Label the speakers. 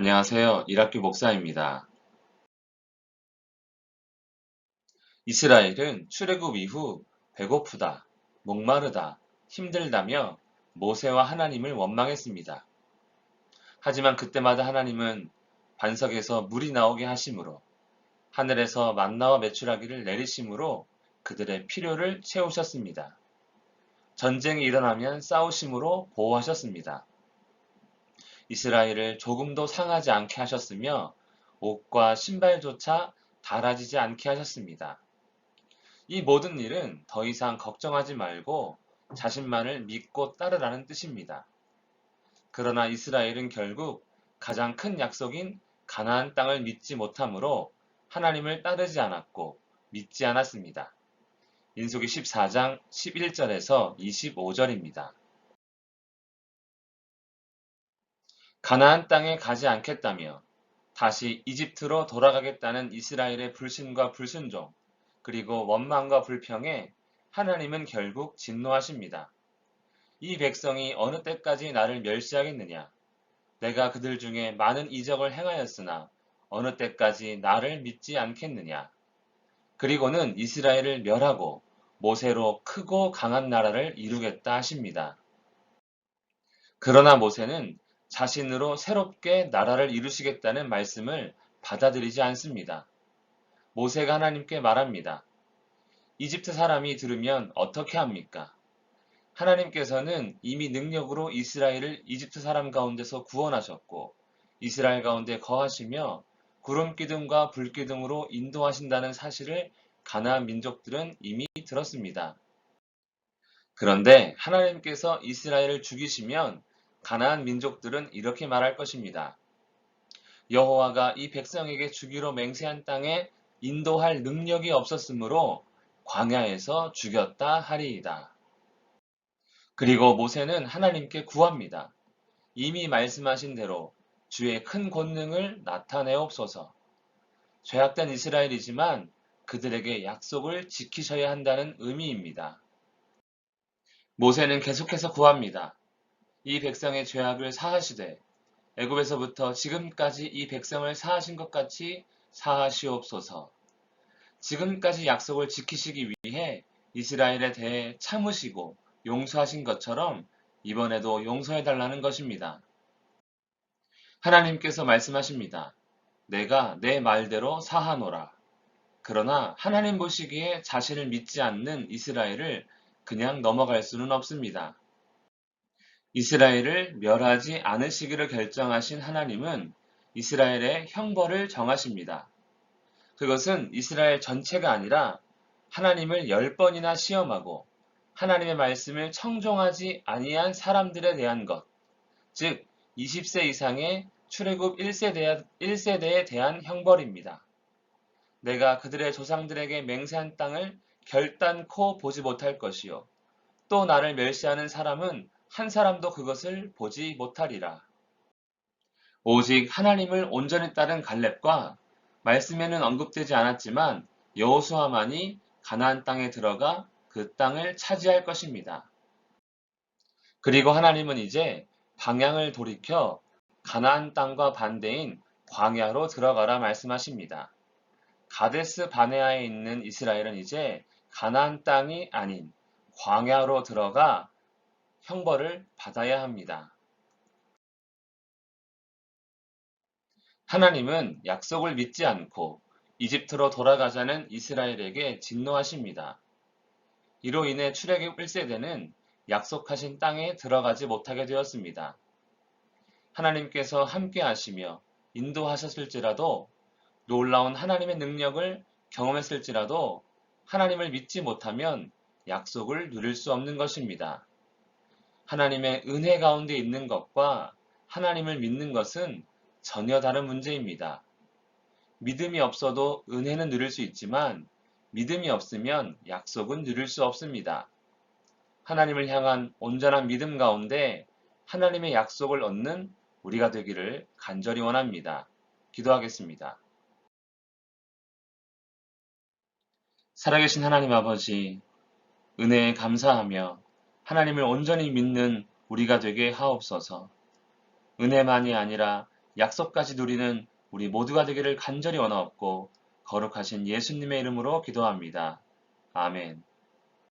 Speaker 1: 안녕하세요. 이학규 목사입니다. 이스라엘은 출애굽 이후 배고프다, 목마르다, 힘들다며 모세와 하나님을 원망했습니다. 하지만 그때마다 하나님은 반석에서 물이 나오게 하심으로 하늘에서 만나와 매출하기를 내리심으로 그들의 필요를 채우셨습니다. 전쟁이 일어나면 싸우심으로 보호하셨습니다. 이스라엘을 조금도 상하지 않게 하셨으며 옷과 신발조차 닳아지지 않게 하셨습니다. 이 모든 일은 더 이상 걱정하지 말고 자신만을 믿고 따르라는 뜻입니다. 그러나 이스라엘은 결국 가장 큰 약속인 가나안 땅을 믿지 못하므로 하나님을 따르지 않았고 믿지 않았습니다. 인수기 14장 11절에서 25절입니다. 가나안 땅에 가지 않겠다며 다시 이집트로 돌아가겠다는 이스라엘의 불신과 불순종, 그리고 원망과 불평에 하나님은 결국 진노하십니다. 이 백성이 어느 때까지 나를 멸시하겠느냐? 내가 그들 중에 많은 이적을 행하였으나 어느 때까지 나를 믿지 않겠느냐? 그리고는 이스라엘을 멸하고 모세로 크고 강한 나라를 이루겠다 하십니다. 그러나 모세는 자신으로 새롭게 나라를 이루시겠다는 말씀을 받아들이지 않습니다. 모세가 하나님께 말합니다. 이집트 사람이 들으면 어떻게 합니까? 하나님께서는 이미 능력으로 이스라엘을 이집트 사람 가운데서 구원하셨고 이스라엘 가운데 거하시며 구름 기둥과 불 기둥으로 인도하신다는 사실을 가나안 민족들은 이미 들었습니다. 그런데 하나님께서 이스라엘을 죽이시면 가나안 민족들은 이렇게 말할 것입니다. 여호와가 이 백성에게 주기로 맹세한 땅에 인도할 능력이 없었으므로 광야에서 죽였다 하리이다. 그리고 모세는 하나님께 구합니다. 이미 말씀하신 대로 주의 큰 권능을 나타내옵소서. 죄악된 이스라엘이지만 그들에게 약속을 지키셔야 한다는 의미입니다. 모세는 계속해서 구합니다. 이 백성의 죄악을 사하시되 애굽에서부터 지금까지 이 백성을 사하신 것 같이 사하시옵소서. 지금까지 약속을 지키시기 위해 이스라엘에 대해 참으시고 용서하신 것처럼 이번에도 용서해 달라는 것입니다. 하나님께서 말씀하십니다. 내가 내 말대로 사하노라. 그러나 하나님 보시기에 자신을 믿지 않는 이스라엘을 그냥 넘어갈 수는 없습니다. 이스라엘을 멸하지 않으시기를 결정하신 하나님은 이스라엘의 형벌을 정하십니다. 그것은 이스라엘 전체가 아니라 하나님을 열 번이나 시험하고 하나님의 말씀을 청종하지 아니한 사람들에 대한 것, 즉 20세 이상의 출애굽 1세대, 1세대에 대한 형벌입니다. 내가 그들의 조상들에게 맹세한 땅을 결단코 보지 못할 것이요. 또 나를 멸시하는 사람은 한 사람도 그것을 보지 못하리라. 오직 하나님을 온전히 따른 갈렙과 말씀에는 언급되지 않았지만 여호수아만이 가나안 땅에 들어가 그 땅을 차지할 것입니다. 그리고 하나님은 이제 방향을 돌이켜 가나안 땅과 반대인 광야로 들어가라 말씀하십니다. 가데스 바네아에 있는 이스라엘은 이제 가나안 땅이 아닌 광야로 들어가 형벌을 받아야 합니다. 하나님은 약속을 믿지 않고 이집트로 돌아가자는 이스라엘에게 진노하십니다. 이로 인해 출애굽 1세대는 약속하신 땅에 들어가지 못하게 되었습니다. 하나님께서 함께 하시며 인도하셨을지라도 놀라운 하나님의 능력을 경험했을지라도 하나님을 믿지 못하면 약속을 누릴 수 없는 것입니다. 하나님의 은혜 가운데 있는 것과 하나님을 믿는 것은 전혀 다른 문제입니다. 믿음이 없어도 은혜는 누릴 수 있지만 믿음이 없으면 약속은 누릴 수 없습니다. 하나님을 향한 온전한 믿음 가운데 하나님의 약속을 얻는 우리가 되기를 간절히 원합니다. 기도하겠습니다. 살아계신 하나님 아버지, 은혜에 감사하며 하나님을 온전히 믿는 우리가 되게 하옵소서. 은혜만이 아니라 약속까지 누리는 우리 모두가 되기를 간절히 원하옵고 거룩하신 예수님의 이름으로 기도합니다. 아멘.